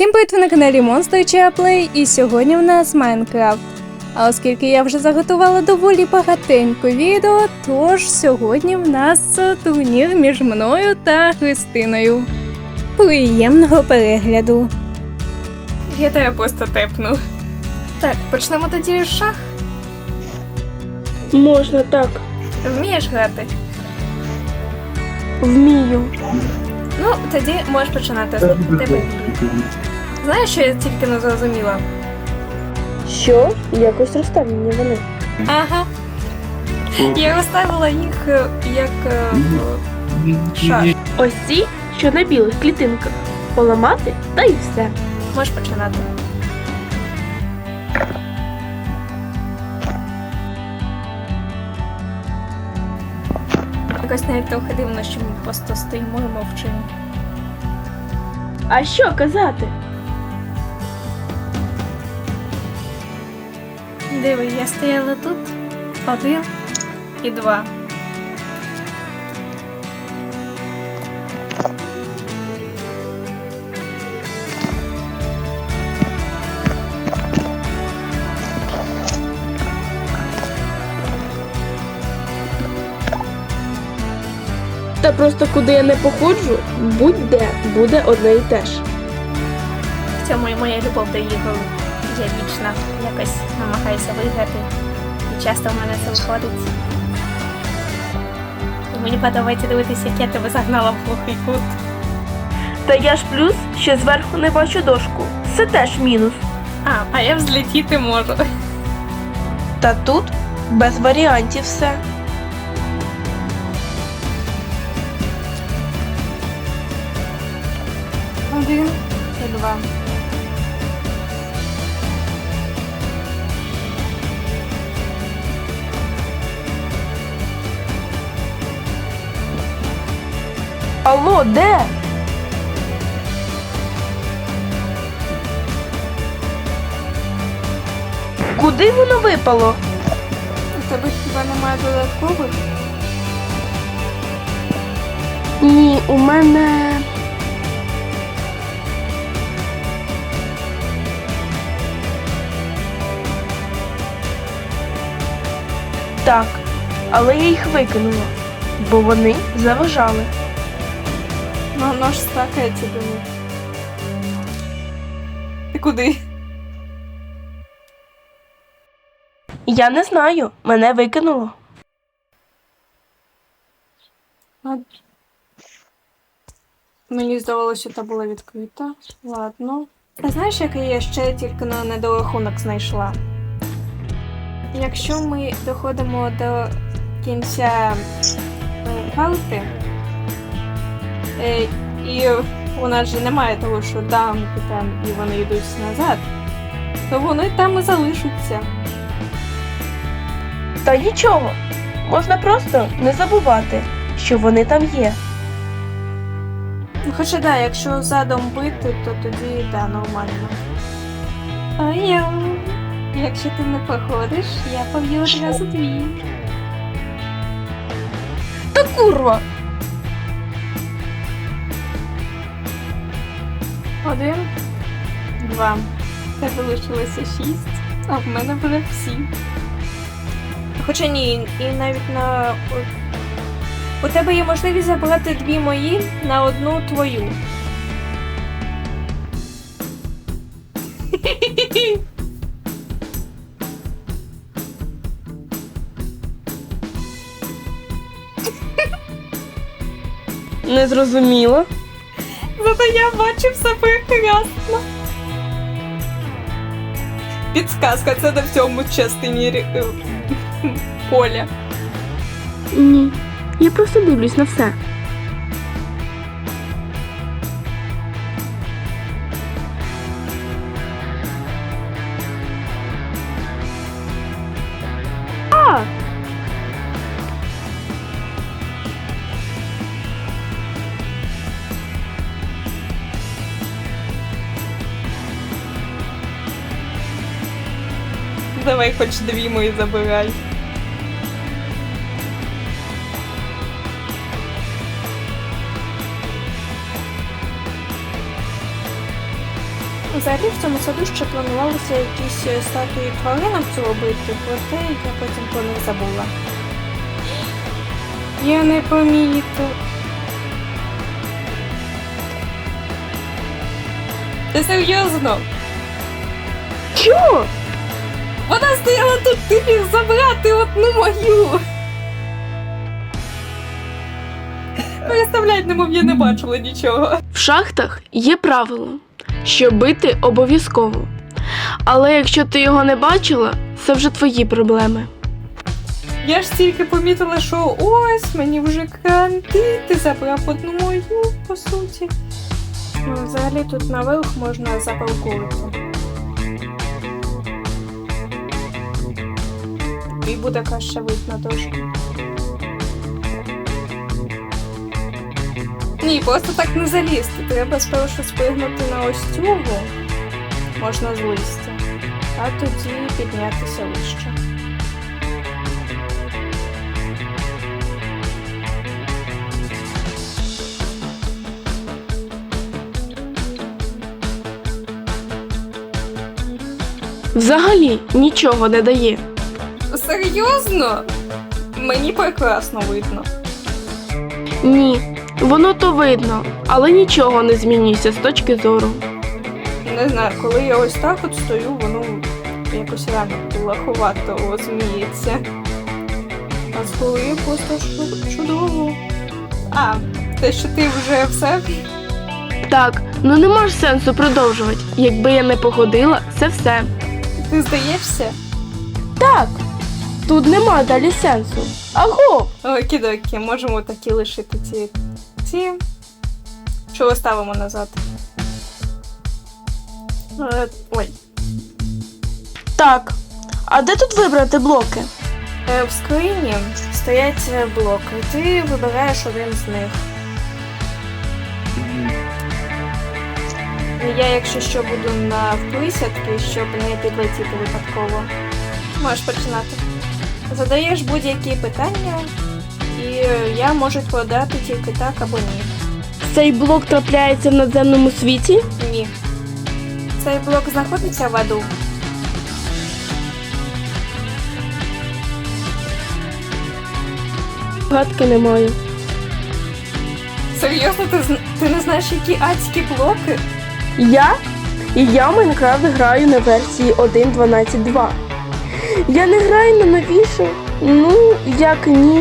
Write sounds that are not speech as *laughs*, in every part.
Всім привіт ви на каналі Monster Chaplay і сьогодні в нас Майнкрафт. А оскільки я вже заготувала доволі багатенько відео, тож сьогодні в нас турнір між мною та Христиною. Приємного перегляду. Я тебе просто тепну. Так, почнемо тоді з шах. Можна так. Вмієш грати? Вмію. Ну, тоді можеш починати з тебе. Знаєш, що я тільки не зрозуміла? Що? Якось розставлені вони. Ага. Я розставила їх е, як е, в шар. Ось ці, що на білих клітинках. Поламати та і все. Можеш починати. Якось навіть трохи дивно, що ми просто стоїмо і мовчимо. А що казати? Диви, я стояла тут один і два. Та просто куди я не походжу, будь-де буде одне і те ж. В цьому і моя любов до ігор. Я вічна якось намагаюся виграти. І часто в мене це виходить. І мені подобається дивитися, як я тебе загнала в глухий кут. Та я ж плюс, що зверху не бачу дошку. Це теж мінус. А, а я взлетіти можу. Та тут без варіантів все. Один і два. Алло, де? Куди воно випало? У тебе хіба немає додаткових? Ні, у мене. Так, але я їх викинула, бо вони заважали. Ну, воно ж стакається до них. Ти куди? Я не знаю, мене викинуло. Мені здавалося, що та була відкрита. Ладно. А знаєш, який я ще тільки на недорахунок знайшла? Якщо ми доходимо до кінця карти, е, і у нас же немає того, що дамки там і вони йдуть назад, то вони там і залишаться. Та нічого, можна просто не забувати, що вони там є. Ну, Хоча да, якщо задом бити, то тоді да, нормально. А я. Якщо ти не походиш, я поб'ю одразу дві. Та курва! Один, два. В Тебе лишилося шість, а в мене буде всі. Хоча ні, і навіть на. У тебе є можливість забрати дві мої на одну твою. Не зрозуміло. Зато я бачу все прекрасно. Підсказка, це на всьому частині рі- е, поля. Ні, я просто дивлюсь на все. А! Давай хоч дві мої забирай. Взагалі в цьому саду ще планувалося якісь е, статуї тваринок зробити, проте я потім про них забула. Я не помітив. Ти серйозно? Що? Вона стояла тут, ти міг забрати одну мою. Представляють, немов я не бачила нічого. В шахтах є правило, що бити обов'язково. Але якщо ти його не бачила, це вже твої проблеми. Я ж тільки помітила, що ось мені вже кранти, ти забрав одну мою, по суті. Ну, взагалі тут наверх можна запаркувати. І буде краще видно трошки. Ні, просто так не залізти. Треба спершу спригнути на ось цього, можна з а тоді піднятися вище. Взагалі нічого не дає. Серйозно? Мені прекрасно видно. Ні, воно то видно, але нічого не змінюється з точки зору. Не знаю, коли я ось так от стою, воно якось реально лахувато розуміється. А з коли просто чудово. А, те, що ти вже все. Так, ну нема ж сенсу продовжувати. Якби я не походила, це все. Ти здаєшся? Так, тут нема далі сенсу. Аго! Окей-докі, можемо такі лишити ці. ці. Що ставимо назад? Е, ой. Так. А де тут вибрати блоки? Е, В скрині стоять е, блоки, ти вибираєш один з них. Я, якщо що, буду на вписятки, щоб не підлетіти випадково. Можеш починати. Задаєш будь-які питання, і я можу відповідати тільки так або ні. Цей блок трапляється в надземному світі? Ні. Цей блок знаходиться в аду. Гадки не маю. Серйозно, ти, зн- ти не знаєш, які адські блоки? Я? І я в Майнкрафт граю на версії 1.12.2. Я не граю на новішу. Ну, як ні.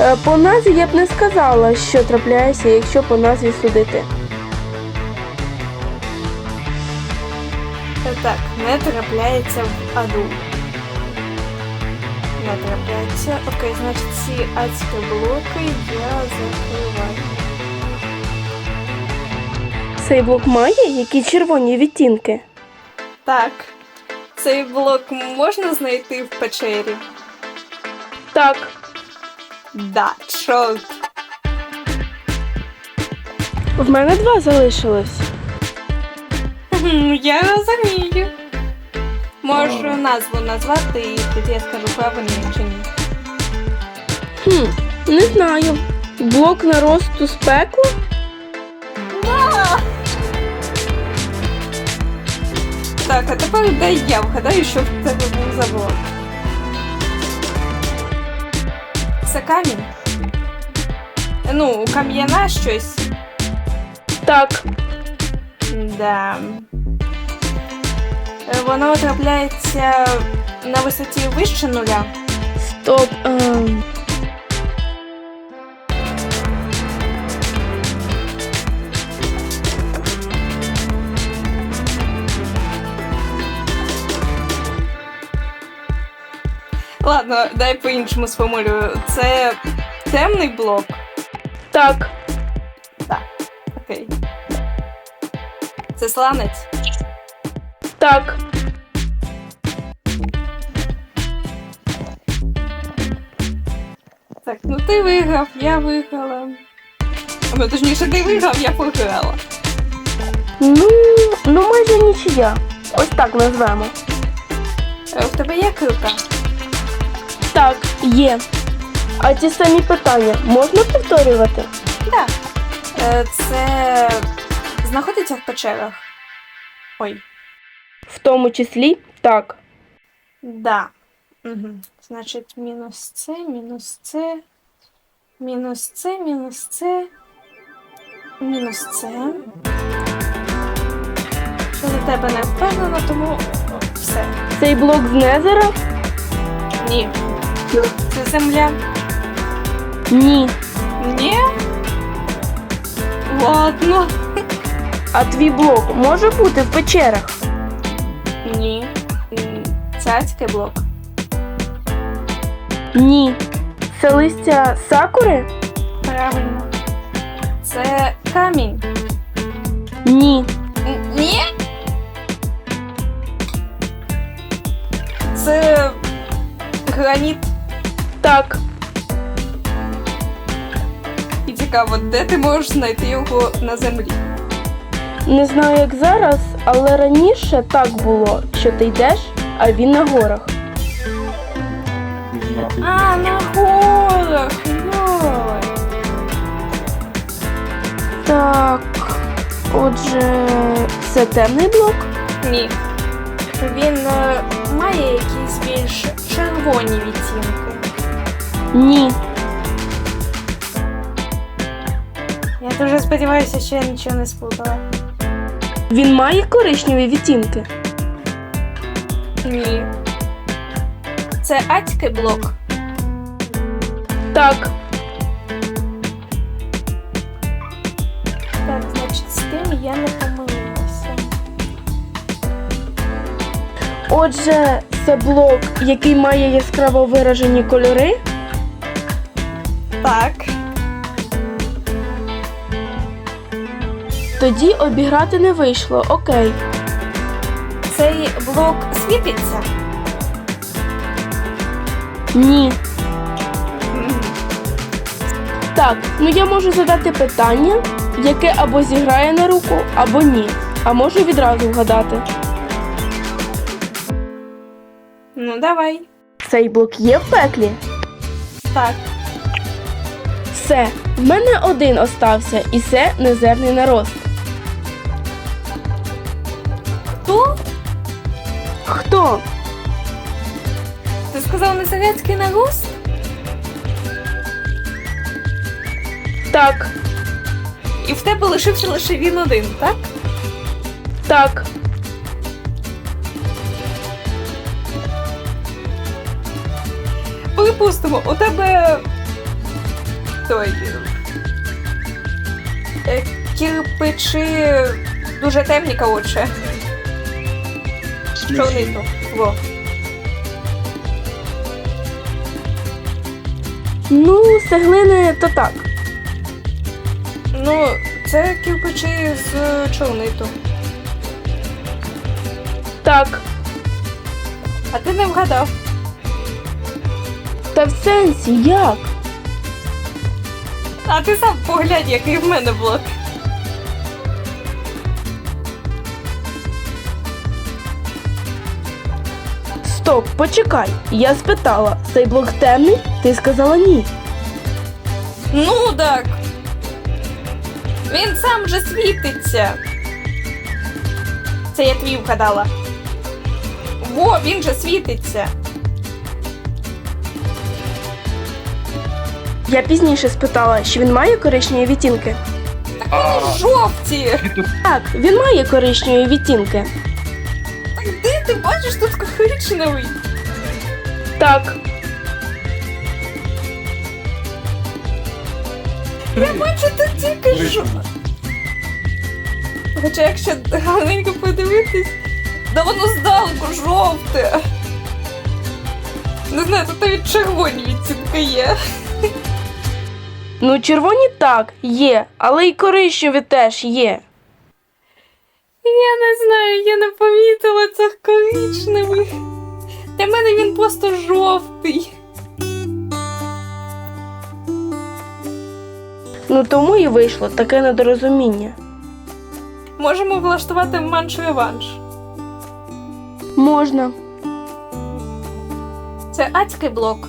Е, По назві я б не сказала, що трапляється, якщо по назві судити. Е, Так, не трапляється в аду. Не трапляється. Окей, значить ці адські блоки я закриваю. Цей блок має які червоні відтінки. Так. Цей блок можна знайти в печері? Так, Да, чорт. в мене два залишилось. Я розумію. Можу назву назвати і тоді я скажу правильно чи ні. Хм, не знаю. Блок наросту з пекла? Так, а тепер дай я вгадаю, що в тебе був за блок. Це камінь? Ну, кам'яна щось. Так. Да. Е, Воно трапляється на висоті вище нуля. Стоп. ем. Ладно, дай по-іншому сформулюю. Це темний блок. Так. Так. Окей. Це сланець. Так. Так, ну ти виграв, я виграла. Ну, точніше, ти виграв, я програла. Ну, ну майже нічия. Ось так назвемо. Е, В тебе є килка? Так, є. А ті самі питання можна повторювати? Так. Е, Це знаходиться в печерах. Ой. В тому числі так. Да. Угу. Значить, мінус це, мінус це, мінус це, мінус це, мінус це. Що до тебе не впевнено, тому все. Цей блок з Незера? Ні. Це земля. Ні. Ні. Ладно. А твій блок може бути в печерах? Ні. М, Цяцький блок. Ні. Це листя сакури? Правильно. Це камінь. Ні. Ні. Це граніт. Так. І цікаво, де ти можеш знайти його на землі? Не знаю, як зараз, але раніше так було, що ти йдеш, а він на горах. А, на горах. Йой. Так. Отже, це темний блок? Ні. Він е, має якісь більш червоні відтінки. Ні. Я дуже сподіваюся, що я нічого не сплутала. Він має коричневі відтінки? Ні. Це атький блок. Так. Так, значить, з тим я не помилилася. Отже, це блок, який має яскраво виражені кольори. Так. Тоді обіграти не вийшло. Окей. Цей блок світиться. Ні. Так, ну я можу задати питання, яке або зіграє на руку, або ні. А можу відразу вгадати. Ну, давай. Цей блок є в пеклі. Так. Все, в мене один остався, і це незерний нарост. Хто? Хто? Ти сказав незарядський нарост? Так, І в тебе лишився лише він один, так? так. Припустимо, у тебе той. е, Кирпичі дуже темні, коротше. Чорнито. Во. Ну, цеглини то так. Ну, це кирпичі з чорниту. Так. А ти не вгадав. Та в сенсі як? А ти сам поглянь, який в мене блок. Стоп, почекай. Я спитала, цей блок темний? Ти сказала ні. Ну так. Він сам же світиться. Це я твій вгадала. Во, він же світиться. Я пізніше спитала, чи він має коричневі відтінки. Жовті. Так, він має коричневі відтінки. Так де ти бачиш тут коричневий? Так, Я бачу тут тільки жовте. Хоча якщо гарненько подивитись, да воно здалеку жовте. Не знаю, тут навіть червоні відтінки є. Ну червоні так, є, але й коричневі теж є. Я не знаю, я не помітила цих коричневих. Для мене він просто жовтий. Ну тому і вийшло таке недорозуміння. Можемо влаштувати манш-реванш. Можна. Це адський блок.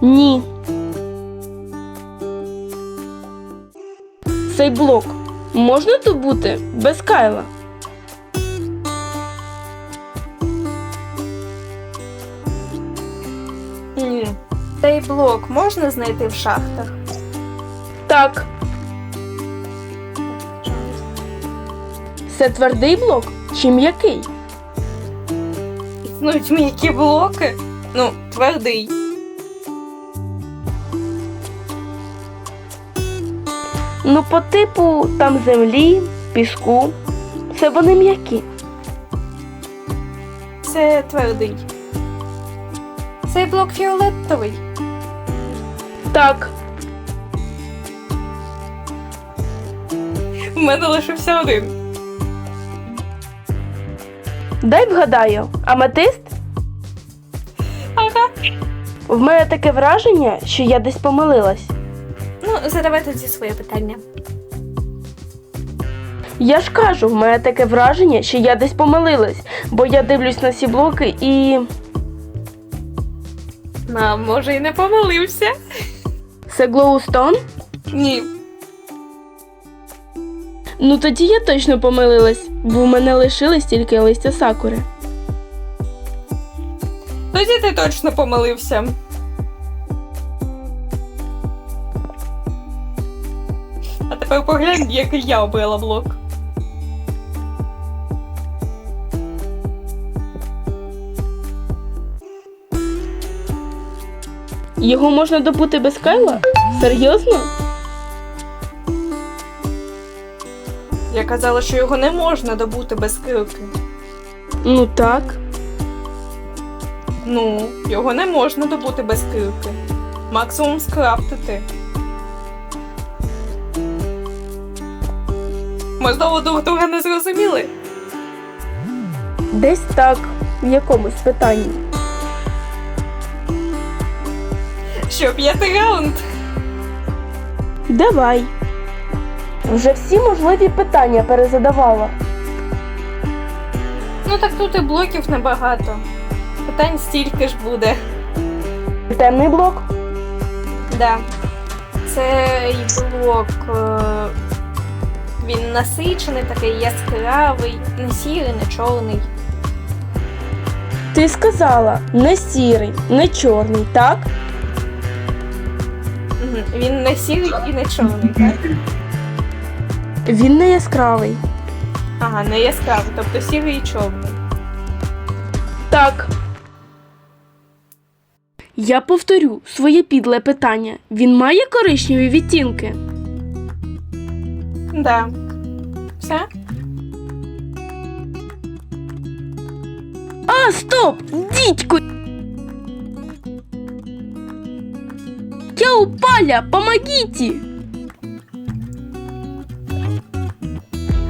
Ні. цей блок можна добути без кайла? Ні. Цей блок можна знайти в шахтах? Так. Це твердий блок чи м'який? Існують м'які блоки? Ну, твердий. Ну, по типу там землі, піску. Це вони м'які. Це твердий. Цей блок фіолетовий. Так. У мене лишився один. Дай вгадаю, аметист? Ага. В мене таке враження, що я десь помилилась. Ну, задавай тоді своє питання. Я ж кажу, в мене таке враження, що я десь помилилась, бо я дивлюсь на ці блоки і. А, може, і не помилився? Це Глоустон? Ні. Ну тоді я точно помилилась, бо в мене лишились тільки листя сакури. Тоді ти точно помилився. Тепер поглянь, який я обрала блок. Його можна добути без кайла? Серйозно? Я казала, що його не можна добути без килки. Ну так. Ну, його не можна добути без килки. Максимум скрафтити. Ми знову друг друга не зрозуміли. Десь так, в якомусь питанні. Що п'ятий раунд? Давай. Вже всі можливі питання перезадавала. Ну так тут і блоків небагато. Питань стільки ж буде. Темний блок? Да. Цей блок. е, Він насичений, такий яскравий, не сірий, не чорний. Ти сказала не сірий, не чорний, так? Мгм. Він не сірий і не чорний, так? Він не яскравий. Ага, не яскравий, тобто сірий і чорний. Так. Я повторю своє підле питання. Він має коричневі відтінки? Да. Все? А, стоп! Дідько! Я упаля! Помогите!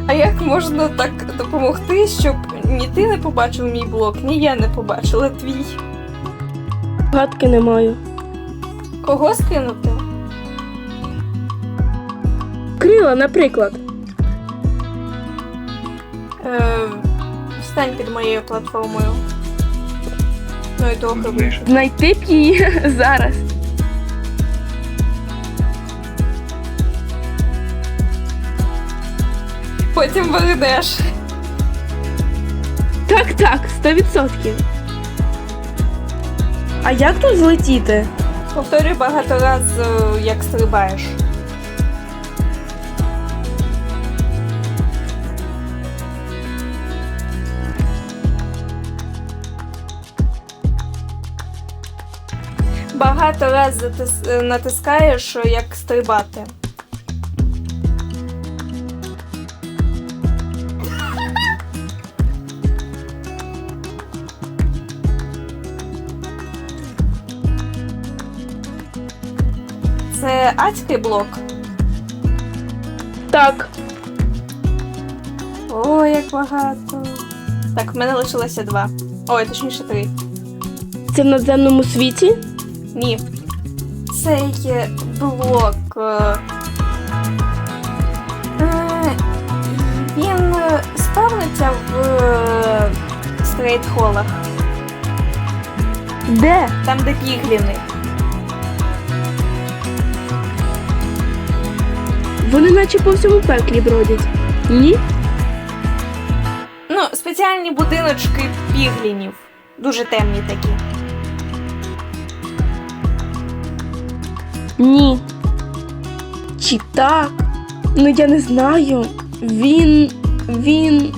А як можна так допомогти, щоб ні ти не побачив мій блок, ні я не побачила твій? Гадки не маю. Кого скинути? Крила, наприклад. Встань під моєю платформою. Ну і трохи. Знайти б її *laughs* зараз. Потім вийдеш. Так, так, сто відсотків. А як тут злетіти? Повторюй багато раз, е, як стрибаєш. Багато раз натискаєш, як стрибати. Це адський блок. Так. О, як багато. Так, в мене лишилося два. Ой, точніше три. Це в надземному світі? Ні. Цей е, блок. е, е, Він спавниться в стрейт-холах, Де? там, де пігліни. Вони наче по всьому пеклі бродять. Ні? Ну, спеціальні будиночки піглінів. Дуже темні такі. Ні. Чи так? Ну я не знаю. Він. він.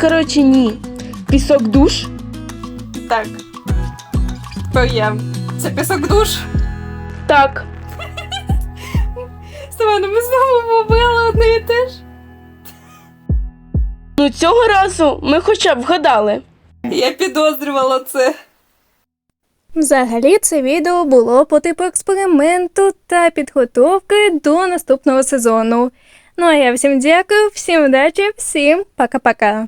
Коротше, ні. Пісок душ? Так. Тепер я. Це пісок душ. Так. *laughs* Семене, ми знову побили одне і те ж. Ну цього разу ми хоча б вгадали. Я підозрювала це. Взагалі, це відео було по типу експерименту та підготовки до наступного сезону. Ну а я всім дякую, всім удачі, всім пока-пока.